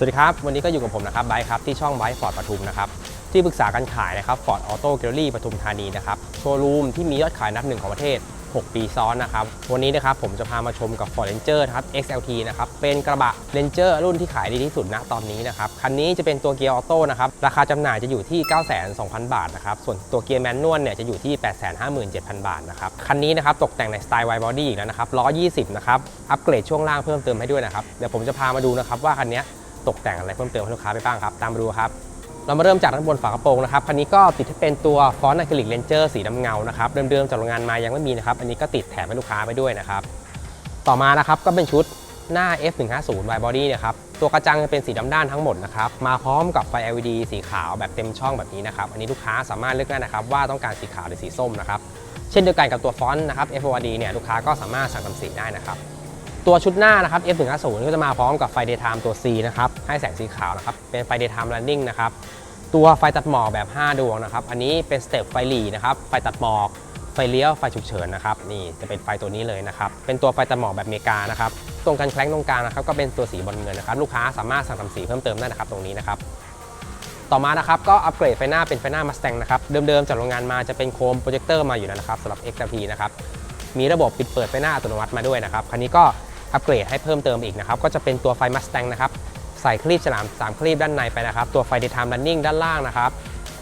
สวัสดีครับ วันนี้ก็อยู่กับผมนะครับไบค์ครับที่ช่องไบค์ฟอร์ดปทุมนะครับที่ปรึกษาการขายนะครับฟอร์ดออโต้แกลเลอรี่ปทุมธานีนะครับโชว์รูมที่มียอดขายนับหนึ่งของประเทศ 6 ปีซ้อนนะครับวันนี้นะครับผมจะพามาชมกับ Ford Ranger นะครับ XLT นะครับเป็นกระบะ Ranger รุ่นที่ขายดีที่สุดณตอนนี้นะครับคันนี้จะเป็นตัวเกียร์ออโต้นะครับราคาจำหน่ายจะอยู่ที่9,200 บาทนะครับส่วนตัวเกียร์แมนนวลเนี่ยจะอยู่ที่ 857,000 บาทนะครับคันนี้นะครับตกแต่งในสไตล์ wide body อีกแล้วนะครับ120นะครับอัปเกรดช่วงล่างเพิ่มเติมให้ด้วยนะครับเดี๋ยวผมจะพามาดูนะครับว่าคันนี้ ตกแต่งอะไรเพิ่มเติมให้ลูกค้าไปบ้างครับ ตามมาดูครับ เรามาเริ่มจากด้านบนฝากระโปรงนะครับคันนี้ก็ติดให้เป็นตัวฟอนต์อะคริลิกเลนเจอร์สีดำเงานะครับเดิมๆจากโรงงานมายังไม่มีนะครับอันนี้ก็ติดแถมให้ลูกค้าไปด้วยนะครับต่อมานะครับก็เป็นชุดหน้า F150 Wide Body นะครับ ตัวกระจังจะเป็นสีดำด้านทั้งหมดนะครับ มาพร้อมกับไฟ LED สีขาวแบบเต็มช่องแบบนี้นะครับ อันนี้ลูกค้าสามารถเลือกได้นะครับ ว่าต้องการสีขาวหรือสีส้มนะครับ เช่นเดียวกันกับตัวฟอนต์นะครับ FORD เนี่ยลูกค้าก็สามารถสั่งทำสีได้นะครับ ตัวชุดหน้านะครับ F150 ก็จะมาพร้อมกับไฟ Daytime ตัว C นะครับ ให้แสงสีขาวนะครับ เป็นไฟ Daytime Running นะครับ ตัวไฟตัดหมอกแบบ 5 ดวงนะครับ อันนี้เป็นสเต็ปไฟหลีนะครับ ไฟตัดหมอก ไฟเลี้ยว ไฟฉุกเฉินนะครับ นี่จะเป็นไฟตัวนี้เลยนะครับ เป็นตัวไฟตัดหมอกแบบเมกานะครับ ตรงกันแคล้งตรงกลางนะครับ ก็เป็นตัวสีบอลเงินนะครับ ลูกค้าสามารถสั่งทำสีเพิ่มเติมได้นะครับ ตรงนี้นะครับต่อมานะครับก็อัปเกรดไฟหน้าเป็นไฟหน้า Mustang นะครับเดิมๆจากโรงงานมาจะเป็นโคมโปรเจคเตอร์มาอยู่แล้วนะครับสำหรับ XLT นะครับมีระบบปิดเปิดไฟหน้าอัตโนมัติมาด้วยนะครับคันนี้ก็ อัปเกรดให้เพิ่มเติมอีกนะครับก็จะเป็นตัวไฟ Mustang นะครับใส่คลีปฉลาม3คลีปด้านในไปนะครับตัวไฟ Daytime Running ด้านล่างนะครับ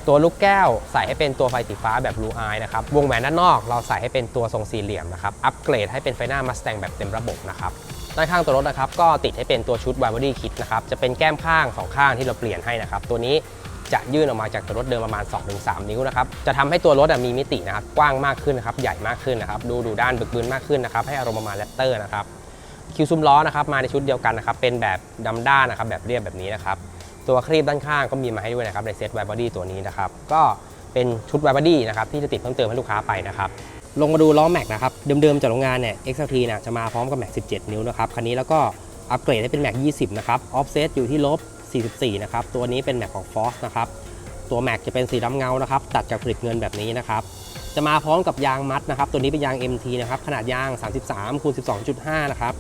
ตัวลูกแก้วใส่ให้เป็นตัวไฟสีฟ้าแบบ Blue Eye นะครับวงแหวนด้านนอกเราใส่ให้เป็นตัวทรงสี่เหลี่ยมนะครับอัปเกรดให้เป็นไฟหน้า Mustang แบบเต็มระบบนะครับด้านข้างตัวรถนะครับก็ติดให้เป็นตัวชุด w i บ e r y Kit นะครับจะเป็นแก้มข้างสองข้างที่เราเปลี่ยนให้นะครับตัวนี้จะยื่นออกมาจากตัวรถเดิมประมาณ 2-3 นิ้วนะครับจะทำให้ตัวรถมีมิตินะครับกว้างมากขึ้นนะครับใหญ่มากขึ้นนะครับดูดูด้านบึกบึนมากขึ้นนะครับให้อารมณ์ประมาณแรปเตอร์นะครับ คิวซุ้มล้อนะครับมาในชุดเดียวกันนะครับเป็นแบบดำด้านนะครับแบบเรียบแบบนี้นะครับตัวครีบด้านข้างก็มีมาให้ด้วยนะครับในเซตไวบอดี้ตัวนี้นะครับก็เป็นชุดไวบอดี้นะครับที่จะติดเพิ่มเติมให้ลูกค้าไปนะครับลงมาดูล้อแม็กนะครับเดิมๆจากโรงงานเนี่ย XLT เนี่ยจะมาพร้อมกับแม็ก17 นิ้วนะครับคันนี้แล้วก็อัปเกรดให้เป็นแม็ก20 นะครับออฟเซตอยู่ที่ลบ44 นะครับตัวนี้เป็นแม็กของ f o r นะครับตัวแม็กจะเป็นสีดำเงานะครับตัดจากผลิตเงินแบบนี้นะครับจะมาพร้อมกับยางมัดนะครับตัวนี้เป็นยาง MT นะครับขนาดยาง 33คูณ12.5 นะครับ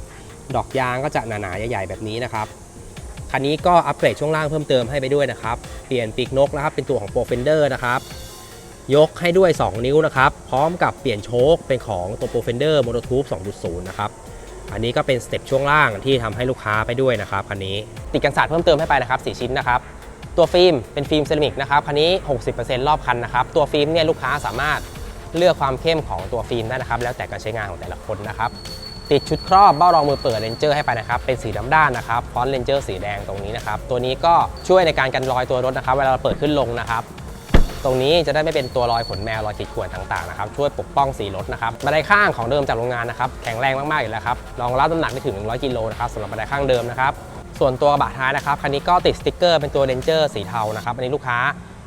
ดอกยางก็จะหนาๆใหญ่ๆแบบนี้นะครับคันนี้ก็อัปเกรดช่วงล่างเพิ่มเติมให้ไปด้วยนะครับ เปลี่ยนปีกนกนะครับเป็นตัวของ Pro Fender นะครับยกให้ด้วย 2 นิ้วนะครับ พร้อมกับเปลี่ยนโชคเป็นของตัว Pro Fender Motor Tube 2.0 นะครับ อันนี้ก็เป็นสเต็ปช่วงล่างที่ทำให้ลูกค้าไปด้วยนะครับคันนี้ติดกันศาสตร์เพิ่มเติมให้ไปนะครับ4ชิ้นนะครับ ตัวฟิล์มเป็นฟิล์มเซรามิกนะครับคันนี้ 60%รอบคันนะครับ ตัวฟิล์มเนี่ยลูกค้าสามารถเลือกความเข้มของตัวฟิล์มได้นะครับ แล้วแต่การใช้งานของแต่ละคนนะครับ ติดชุดครอบเบ้ารองมือเปิดเลนเจอร์ให้ไปนะครับ เป็นสีดำด้านนะครับฟอนต์เลนเจอร์สีแดงตรงนี้นะครับ ตัวนี้ก็ช่วยในการกันรอยตัวรถนะครับ เวลาเราเปิดขึ้นลงนะครับ ตรงนี้จะได้ไม่เป็นตัวรอยขนแมวรอยขีดข่วนต่างๆนะครับช่วยปกป้องสีรถนะครับบันไดข้างของเดิมจากโรงงานนะครับแข็งแรงมากๆอยู่แล้วครับรองรับน้ำหนักได้ถึง 100กิโลนะครับสำหรับบันไดข้างเดิมนะครับส่วนตัวกระบะท้ายนะครับคันนี้ก็ติดสติ๊กเกอร์เป็นตัวเรนเจอร์สีเทานะครับอันนี้ลูกค้า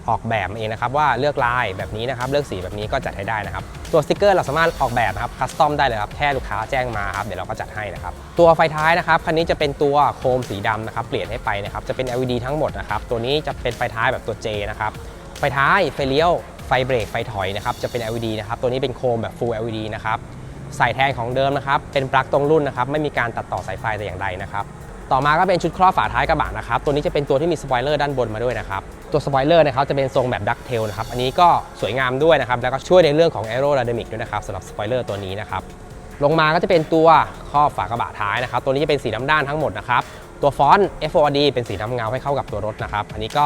ออกแบบมาเองนะครับว่าเลือกลายแบบนี้นะครับเลือกสีแบบนี้ก็จัดให้ได้นะครับ ตัวสติกเกอร์เราสามารถออกแบบนะครับคัสตอมได้เลยครับแค่ลูกค้าแจ้งมาครับเดี๋ยวเราก็จัดให้นะครับตัวไฟท้ายนะครับคันนี้จะเป็นตัวโคมสีดำนะครับเปลี่ยนให้ไปนะครับจะเป็น LED ทั้งหมดนะครับตัวนี้จะเป็นไฟท้ายแบบตัว J นะครับไฟท้ายไฟเลี้ยวไฟเบรกไฟถอยนะครับจะเป็น LED นะครับตัวนี้เป็นโคมแบบ Full LED นะครับใส่แทนของเดิมนะครับเป็นปลั๊กตรงรุ่นนะครับไม่มีการตัดต่อสายไฟแต่อย่างใดนะครับ ต่อมาก็เป็นชุดครอบฝาท้ายกระบะนะครับ ตัวนี้จะเป็นตัวที่มีสปอยเลอร์ด้านบนมาด้วยนะครับ ตัวสปอยเลอร์นะครับจะเป็นทรงแบบดักเทลนะครับ อันนี้ก็สวยงามด้วยนะครับ แล้วก็ช่วยในเรื่องของ a e r o d y n a m i c ด้วยนะครับสำหรับสปอยเลอร์ตัวนี้นะครับ ลงมาก็จะเป็นตัวครอบฝากระบะท้ายนะครับ ตัวนี้จะเป็นสีดำด้านทั้งหมดนะครับ ตัวฟอนต์ FOD เป็นสีดำเงาให้เข้ากับตัวรถนะครับ อันนี้ก็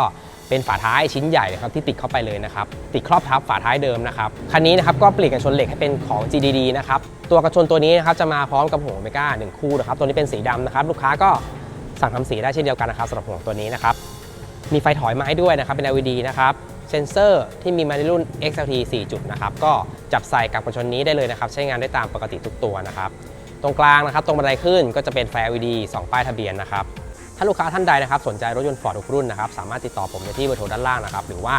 เป็นฝาท้ายชิ้นใหญ่นะครับที่ติดเข้าไปเลยนะครับ ติดครอบทับฝาท้ายเดิมนะครับ คันนี้นะครับก็เปลี่ยนกันชนเหล็กให้เป็นของ GDD นะครับ ตัวกระชนตัวนี้นะครับจะมาพร้อมกับหัวเมก้าหนึ่งคู่นะครับ ตัวนี้เป็นสีดำนะครับ ลูกค้าก็ สั่งทำสีได้เช่นเดียวกันนะครับสำหรับหัวตัวนี้นะครับมีไฟถอยมาให้ด้วยนะครับเป็น LED นะครับเซนเซอร์ที่มีมาในรุ่น XLT 4 จุดนะครับก็จับใส่กับกระชนนี้ได้เลยนะครับใช้งานได้ตามปกติทุกตัวนะครับตรงกลางนะครับตรงบันไดขึ้นก็จะเป็นไฟ LED 2 ป้ายทะเบียนนะครับถ้าลูกค้าท่านใดนะครับสนใจรถยนต์ Ford ทุกรุ่นนะครับสามารถติดต่อผมได้ที่เบอร์โทรด้านล่างนะครับหรือว่า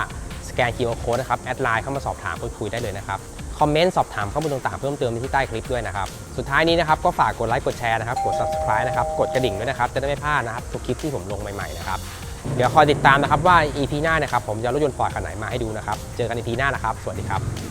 สแกน QR Code นะครับแอดไลน์เข้ามาสอบถามพูดคุยได้เลยนะครับ คอมเมนต์สอบถามข้อมูลต่างๆ เพิ่มเติมที่ใต้คลิปด้วยนะครับ สุดท้ายนี้นะครับก็ฝากกดไลค์กดแชร์นะครับกด subscribe นะครับกดกระดิ่งด้วยนะครับจะได้ไม่พลาดนะครับทุกคลิปที่ผมลงใหม่ๆนะครับเดี๋ยวคอยติดตามนะครับว่า EP หน้านะครับผมจะรถยนต์ฟอร์ดคันไหนมาให้ดูนะครับเจอกัน EP หน้านะครับ สวัสดีครับ